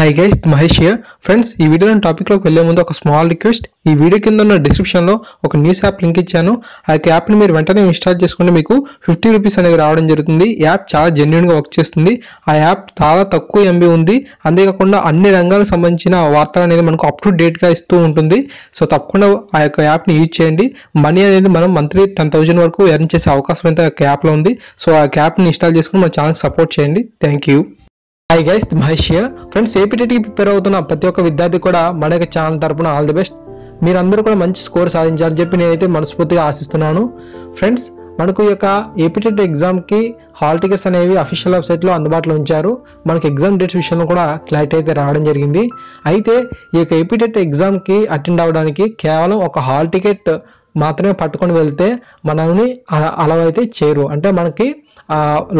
Hi guys Mahesh here friends ఈ video టాపిక్లోకి వెళ్ళే ముందు ఒక స్మాల్ రిక్వెస్ట్ ఈ వీడియో కింద ఉన్న డిస్క్రిప్షన్లో ఒక న్యూస్ యాప్ లింక్ ఇచ్చాను. ఆ యొక్క యాప్ని మీరు వెంటనే ఇన్స్టాల్ చేసుకుంటే మీకు ఫిఫ్టీ రూపీస్ అనేది రావడం జరుగుతుంది. ఈ యాప్ చాలా జెన్యున్గా వర్క్ చేస్తుంది. ఆ యాప్ చాలా తక్కువ ఎంబీ ఉంది. అంతేకాకుండా అన్ని రంగాలకు సంబంధించిన వార్తలు అనేది మనకు అప్ టు డేట్గా ఇస్తూ ఉంటుంది. సో తప్పకుండా ఆ యొక్క యాప్ని యూజ్ చేయండి. మనీ అనేది మనం మంత్లీ టెన్ థౌసండ్ వరకు ఎర్న్ చేసే అవకాశం అయితే ఆ యాప్లో ఉంది. సో ఆ యాప్ని ఇన్స్టాల్ చేసుకుని మన ఛానల్ సపోర్ట్ చేయండి. Thank you hi guys Mahesh here friends ఏపీటీకి prepare అవుతున్న ప్రతి ఒక్క విద్యార్థి కూడా మన యొక్క ఛానల్ తరపున ఆల్ ది బెస్ట్ మీరందరూ కూడా మంచి స్కోర్ సాధించాలని చెప్పి నేనైతే మనస్ఫూర్తిగా ఆశిస్తున్నాను. ఫ్రెండ్స్ మనకు ఈ యొక్క ఏపీటెట్ ఎగ్జామ్కి హాల్ టికెట్స్ అనేవి అఫీషియల్ వెబ్సైట్లో అందుబాటులో ఉంచారు. మనకు ఎగ్జామ్ డేట్స్ విషయంలో కూడా క్లారిటీ అయితే రావడం జరిగింది. అయితే ఈ యొక్క ఏపీటెట్ ఎగ్జామ్కి అటెండ్ అవ్వడానికి కేవలం ఒక హాల్ టికెట్ మాత్రమే పట్టుకొని వెళ్తే మనల్ని అలవైతే చేరు. అంటే మనకి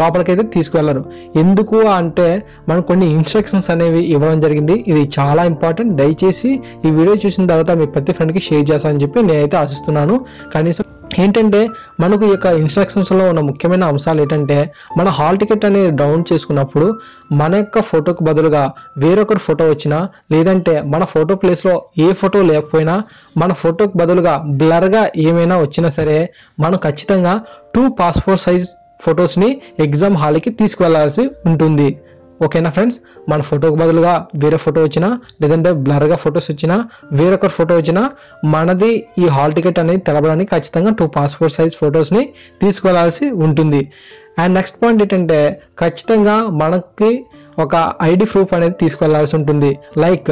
లోపలికైతే తీసుకువెళ్ళరు. ఎందుకు అంటే మనం కొన్ని ఇన్స్ట్రక్షన్స్ అనేవి ఇవ్వడం జరిగింది. ఇది చాలా ఇంపార్టెంట్ దయచేసి ఈ వీడియో చూసిన తర్వాత మీ ప్రతి ఫ్రెండ్కి షేర్ చేస్తానని చెప్పి నేనైతే ఆశిస్తున్నాను. కనీసం ఏంటంటే మనకు ఈ యొక్క ఇన్స్ట్రక్షన్స్లో ఉన్న ముఖ్యమైన అంశాలు ఏంటంటే మన హాల్ టికెట్ అనేది డౌన్ చేసుకున్నప్పుడు మన యొక్క ఫోటోకు బదులుగా వేరొకరు ఫోటో వచ్చినా లేదంటే మన ఫోటో ప్లేస్లో ఏ ఫోటో లేకపోయినా మన ఫోటోకు బదులుగా బ్లర్గా ఏమైనా వచ్చినా సరే మనం ఖచ్చితంగా టూ పాస్పోర్ట్ సైజ్ ఫొటోస్ని ఎగ్జామ్ హాల్కి తీసుకువెళ్ళాల్సి ఉంటుంది. ఓకేనా ఫ్రెండ్స్? మన ఫోటోకి బదులుగా వేరే ఫోటో వచ్చినా లేదంటే బ్లర్గా ఫొటోస్ వచ్చినా వేరొకరు ఫోటో వచ్చినా మనది ఈ హాల్ టికెట్ అనేది తెలపడానికి ఖచ్చితంగా టూ పాస్పోర్ట్ సైజ్ ఫొటోస్ని తీసుకువెళ్ళాల్సి ఉంటుంది. అండ్ నెక్స్ట్ పాయింట్ ఏంటంటే ఖచ్చితంగా మనకి ఒక ఐడి ప్రూఫ్ అనేది తీసుకువెళ్ళాల్సి ఉంటుంది. లైక్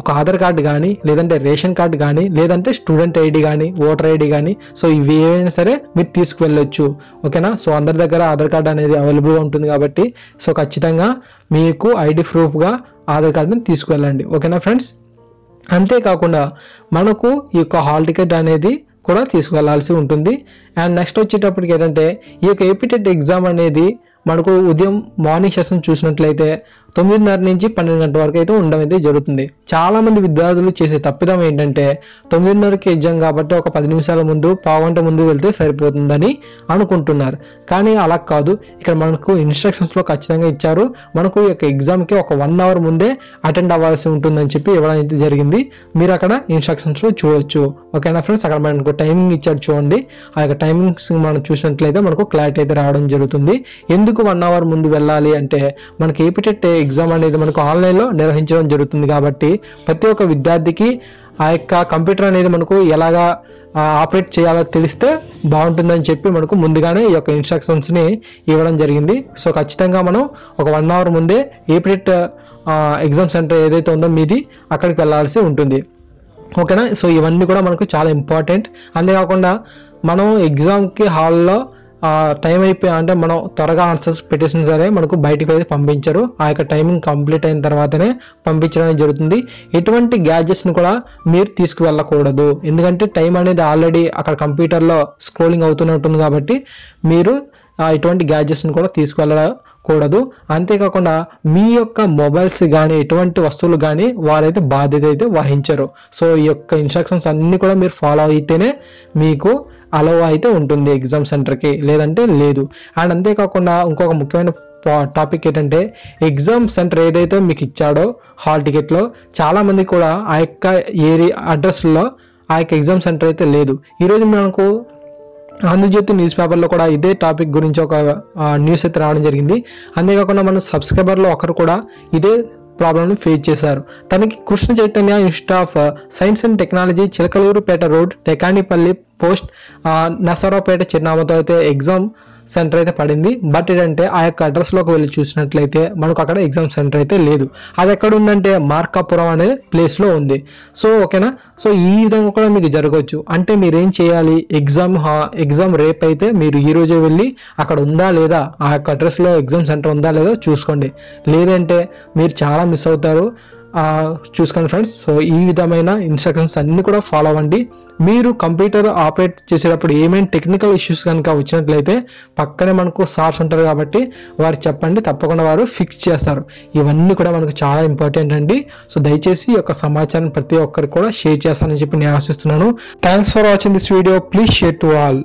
ఒక ఆధార్ కార్డు కానీ లేదంటే రేషన్ కార్డు కానీ లేదంటే స్టూడెంట్ ఐడి కానీ ఓటర్ ఐడి కానీ సో ఇవి ఏవైనా సరే మీరు తీసుకువెళ్ళొచ్చు. ఓకేనా? సో అందరి దగ్గర ఆధార్ కార్డు అనేది అవైలబుల్గా ఉంటుంది కాబట్టి సో ఖచ్చితంగా మీకు ఐడి ప్రూఫ్గా ఆధార్ కార్డుని తీసుకువెళ్ళండి. ఓకేనా ఫ్రెండ్స్? అంతేకాకుండా మనకు ఈ యొక్క హాల్ టికెట్ అనేది కూడా తీసుకువెళ్ళాల్సి ఉంటుంది. అండ్ నెక్స్ట్ వచ్చేటప్పటికి ఏంటంటే ఈ యొక్క ఏపీటెట్ ఎగ్జామ్ అనేది మనకు ఉదయం మార్నింగ్ సెషన్ చూసినట్లయితే తొమ్మిదిన్నర నుంచి పన్నెండు గంటల వరకు అయితే ఉండడం అయితే జరుగుతుంది. చాలా మంది విద్యార్థులు చేసే తప్పిదం ఏంటంటే తొమ్మిదిన్నరకి ఎగ్జామ్ కాబట్టి ఒక పది నిమిషాల ముందు పావుగంట ముందు వెళ్తే సరిపోతుందని అనుకుంటున్నారు. కానీ అలా కాదు. ఇక్కడ మనకు ఇన్స్ట్రక్షన్స్లో ఖచ్చితంగా ఇచ్చారు. మనకు ఈ యొక్క ఎగ్జామ్కి ఒక వన్ అవర్ ముందే అటెండ్ అవ్వాల్సి ఉంటుందని చెప్పి ఇవ్వడం అయితే జరిగింది. మీరు అక్కడ ఇన్స్ట్రక్షన్స్లో చూడొచ్చు. ఓకేనా ఫ్రెండ్స్ అక్కడ మనకు టైమింగ్ ఇచ్చారు చూడండి. ఆ యొక్క టైమింగ్స్ మనం చూసినట్లయితే మనకు క్లారిటీ అయితే రావడం జరుగుతుంది. ఎందుకు వన్ అవర్ ముందు వెళ్ళాలి అంటే మనకి ఏపీటెట్ ఎగ్జామ్ అనేది మనకు ఆన్లైన్లో నిర్వహించడం జరుగుతుంది కాబట్టి ప్రతి ఒక్క విద్యార్థికి ఆ యొక్క కంప్యూటర్ అనేది మనకు ఎలాగా ఆపరేట్ చేయాలో తెలిస్తే బాగుంటుందని చెప్పి మనకు ముందుగానే ఈ యొక్క ఇన్స్ట్రక్షన్స్ని ఇవ్వడం జరిగింది. సో ఖచ్చితంగా మనం ఒక వన్ అవర్ ముందే ఏప్రిట్ ఎగ్జామ్ సెంటర్ ఏదైతే ఉందో మీది అక్కడికి వెళ్ళాల్సి ఉంటుంది. ఓకేనా సో ఇవన్నీ కూడా మనకు చాలా ఇంపార్టెంట్ అంతేకాకుండా మనం ఎగ్జామ్కి హాల్లో టైం అయిపోయి అంటే మనం త్వరగా ఆన్సర్స్ పెట్టేసిన సరే మనకు బయటకు అయితే పంపించరు. ఆ యొక్క టైమింగ్ కంప్లీట్ అయిన తర్వాతనే పంపించడం జరుగుతుంది. ఎటువంటి గ్యాడ్జెట్స్ని కూడా మీరు తీసుకువెళ్ళకూడదు. ఎందుకంటే టైం అనేది ఆల్రెడీ అక్కడ కంప్యూటర్లో స్క్రోలింగ్ అవుతున్నట్టుంది కాబట్టి మీరు ఇటువంటి ఎటువంటి గ్యాడ్జెట్స్ని కూడా తీసుకువెళ్ళకూడదు. అంతేకాకుండా మీ యొక్క మొబైల్స్ కానీ ఎటువంటి వస్తువులు కానీ వారైతే బాధ్యత అయితే వహించరు. సో ఈ యొక్క ఇన్స్ట్రక్షన్స్ అన్నీ కూడా మీరు ఫాలో అయితేనే మీకు అలవ్ అయితే ఉంటుంది ఎగ్జామ్ సెంటర్కి లేదంటే లేదు. అండ్ అంతేకాకుండా ఇంకొక ముఖ్యమైన టాపిక్ ఏంటంటే ఎగ్జామ్ సెంటర్ ఏదైతే మీకు ఇచ్చాడో హాల్ టికెట్లో చాలామంది కూడా ఆ యొక్క ఏరియా అడ్రస్లో ఆ యొక్క ఎగ్జామ్ సెంటర్ అయితే లేదు. ఈరోజు మనకు ఆంధ్రజ్యోతి న్యూస్ పేపర్లో కూడా ఇదే టాపిక్ గురించి ఒక న్యూస్ అయితే రావడం జరిగింది. అంతేకాకుండా మన సబ్స్క్రైబర్లో ఒకరు కూడా ఇదే ప్రాబ్లమ్ని ఫేస్ చేశారు. తనకి Krishna Chaitanya institute of science and technology Chilakaluripet road Tekanipalli post. ఆ, నసరావుపేట చిరునామాతో అయితే ఎగ్జామ్ సెంటర్ అయితే పడింది. బట్ ఏంటంటే ఆ యొక్క అడ్రస్లోకి వెళ్ళి చూసినట్లయితే మనకు అక్కడ ఎగ్జామ్ సెంటర్ అయితే లేదు. అది ఎక్కడ ఉందంటే మార్కాపురం అనే ప్లేస్లో ఉంది. సో ఓకేనా సో ఈ విధంగా కూడా మీకు జరగవచ్చు. అంటే మీరు ఏం చేయాలి ఎగ్జామ్ ఎగ్జామ్ రేపు అయితే మీరు ఈ రోజే వెళ్ళి అక్కడ ఉందా లేదా? ఆ యొక్క అడ్రస్లో ఎగ్జామ్ సెంటర్ ఉందా లేదా చూసుకోండి. లేదంటే మీరు చాలా మిస్ అవుతారు. చూసుకోండి ఫ్రెండ్స్ సో ఈ విధమైన ఇన్స్ట్రక్షన్స్ అన్ని కూడా ఫాలో అవ్వండి. మీరు కంప్యూటర్ ఆపరేట్ చేసేటప్పుడు ఏమైనా టెక్నికల్ ఇష్యూస్ కనుక వచ్చినట్లయితే పక్కనే మనకు సార్స్ ఉంటారు కాబట్టి వారు చెప్పండి. తప్పకుండా వారు ఫిక్స్ చేస్తారు. ఇవన్నీ కూడా మనకు చాలా ఇంపార్టెంట్ అండి. సో దయచేసి ఈ యొక్క సమాచారం ప్రతి ఒక్కరికి కూడా షేర్ చేస్తానని చెప్పి నేను ఆశిస్తున్నాను. Thanks for watching this video please share to all